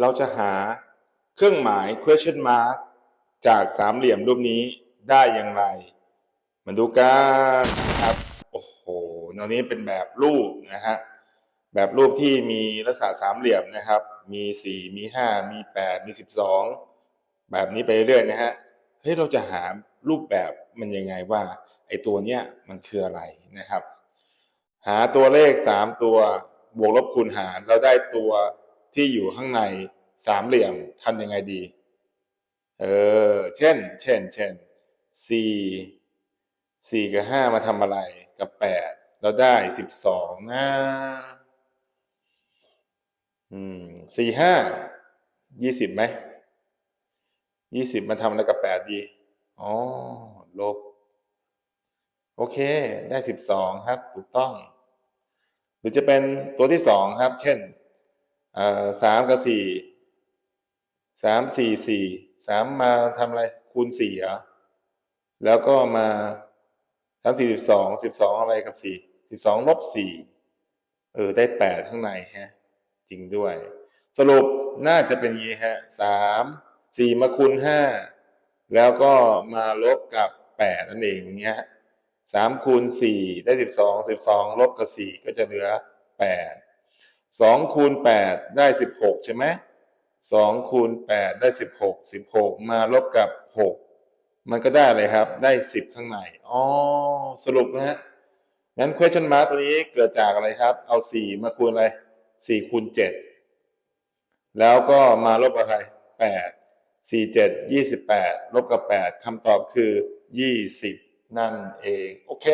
เราจะหาเครื่องหมาย question mark จากสามเหลี่ยมรูปนี้ได้อย่างไร มาดูกันนะครับ โอ้โหตอนนี้เป็นแบบรูปนะฮะ แบบรูปที่มีลักษณะสามเหลี่ยมนะครับ มีสี่มีห้ามีแปดมีสิบสอง แบบนี้ไปเรื่อยนะฮะ เฮ้ย เราจะหารูปแบบมันยังไงว่า ไอตัวเนี้ยมันคืออะไรนะครับ หาตัวเลขสามตัวบวกลบคูณหารเราได้ตัว ที่อยู่ข้างในสามเหลี่ยมทำยังไงดี เออ เช่น เช่น เช่นสี่สี่กับห้ามาทำอะไรกับแปดเราได้สิบสองนะอืมสี่ห้ายี่สิบไหมยี่สิบมาทำอะไรกับแปดดี อ๋อ ลบ โอเค ได้สิบสองครับ ถูกต้อง หรือจะเป็นตัวที่สองครับ เช่น สามกับสี่สามสี่สี่สามมาทำอะไรคูณสี่เหรอแล้วก็มาสามสี่สิบสองสิบสองอะไรกับสี่สิบสองลบสี่เออได้แปดข้างในฮะ จริงด้วย สรุปน่าจะเป็นงี้ฮะสามสี่มาคูณห้าแล้วก็มาลบกับแปดนั่นเองอย่างเงี้ยสามคูณสี่ได้สิบสองสิบสองลบกับสี่ก็จะเหลือแปด สองคูณแปดได้สิบหกใช่ไหมสองคูณแปดได้สิบหกสิบหกมาลบกับหกมันก็ได้อะไรครับ ได้สิบข้างในอ๋อสรุปนะฮะงั้น question mark ตัวนี้เกิดจากอะไรครับ เอาสี่มาคูณอะไรสี่คูณเจ็ดแล้วก็มาลบอะไรแปดสี่เจ็ดยี่สิบแปดลบกับแปดคำตอบคือยี่สิบนั่นเอง โอเค